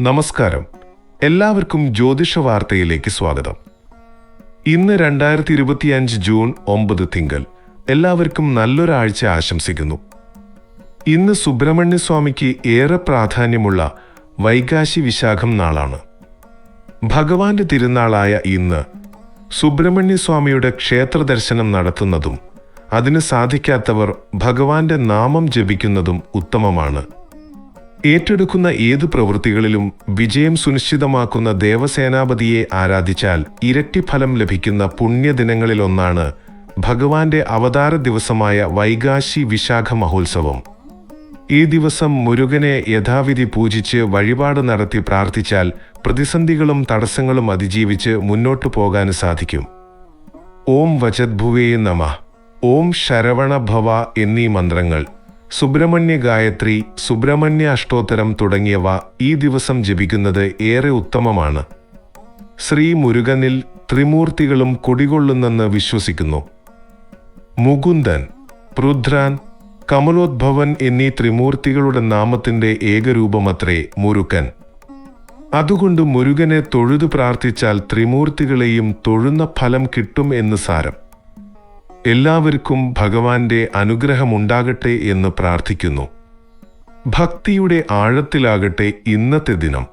നമസ്കാരം. എല്ലാവർക്കും ജ്യോതിഷ വാർത്തയിലേക്ക് സ്വാഗതം. ഇന്ന് രണ്ടായിരത്തി ഇരുപത്തിയഞ്ച് ജൂൺ ഒമ്പത് തിങ്കൾ. എല്ലാവർക്കും നല്ലൊരാഴ്ച ആശംസിക്കുന്നു. ഇന്ന് സുബ്രഹ്മണ്യ സ്വാമിക്ക് ഏറെ പ്രാധാന്യമുള്ള വൈകാശി വിശാഖം നാളാണ്. ഭഗവാന്റെ തിരുനാളായ ഇന്ന് സുബ്രഹ്മണ്യ സ്വാമിയുടെ ക്ഷേത്ര ദർശനം നടത്തുന്നതും അതിന് സാധിക്കാത്തവർ ഭഗവാന്റെ നാമം ജപിക്കുന്നതും ഉത്തമമാണ്. ഏറ്റെടുക്കുന്ന ഏത് പ്രവൃത്തികളിലും വിജയം സുനിശ്ചിതമാക്കുന്ന ദേവസേനാപതിയെ ആരാധിച്ചാൽ ഇരട്ടി ഫലം ലഭിക്കുന്ന പുണ്യദിനങ്ങളിലൊന്നാണ് ഭഗവാന്റെ അവതാര ദിവസമായ വൈകാശി വിശാഖ മഹോത്സവം. ഈ ദിവസം മുരുകനെ യഥാവിധി പൂജിച്ച് വഴിപാട് നടത്തി പ്രാർത്ഥിച്ചാൽ പ്രതിസന്ധികളും തടസ്സങ്ങളും അതിജീവിച്ച് മുന്നോട്ടു പോകാൻ സാധിക്കും. ഓം വചദ്ഭുവേ നമ. ഓം ശരവണ ഭവ എന്നീ മന്ത്രങ്ങൾ. സുബ്രഹ്മണ്യ ഗായത്രി സുബ്രഹ്മണ്യ അഷ്ടോത്തരം തുടങ്ങിയവ ഈ ദിവസം ജപിക്കുന്നത് ഏറെ ഉത്തമമാണ്. ശ്രീ മുരുകനിൽ ത്രിമൂർത്തികളും കുടികൊള്ളുന്നെന്ന് വിശ്വസിക്കുന്നു. മുകുന്ദൻ പൃഥ്രാൻ കമലോദ്ഭവൻ എന്നീ ത്രിമൂർത്തികളുടെ നാമത്തിന്റെ ഏകരൂപമത്രേ മുരുകൻ. അതുകൊണ്ട് മുരുകനെ തൊഴുതു പ്രാർത്ഥിച്ചാൽ ത്രിമൂർത്തികളെയും തൊഴുന്ന ഫലം കിട്ടും എന്ന് സാരം. എല്ലാവർക്കും ഭഗവാന്റെ അനുഗ്രഹമുണ്ടാകട്ടെ എന്ന് പ്രാർത്ഥിക്കുന്നു. ഭക്തിയുടെ ആഴത്തിലാകട്ടെ ഇന്നത്തെ ദിനം.